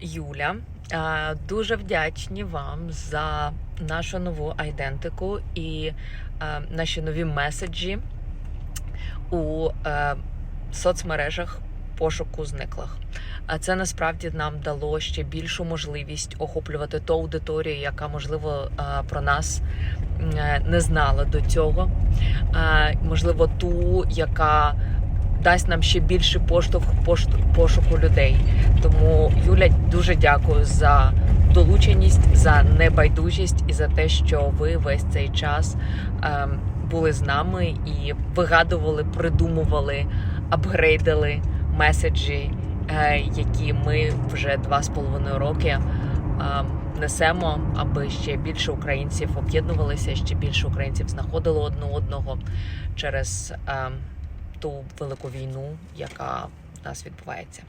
Юля. Е, Дуже вдячні вам за нашу нову айдентику і е, наші нові меседжі у е, соцмережах пошуку зниклих. А це насправді нам дало ще більшу можливість охоплювати ту аудиторію, яка можливо про нас не знала до цього. Можливо, ту, яка дасть нам ще більший поштовх пошуку людей. Тому дуже дякую за долученість, за небайдужість і за те, що ви весь цей час ем, були з нами і вигадували, придумували, апгрейдили меседжі, е, які ми вже два з половиною роки ем, несемо, аби ще більше українців об'єднувалися, ще більше українців знаходили одне одного через ем, ту велику війну, яка в нас відбувається.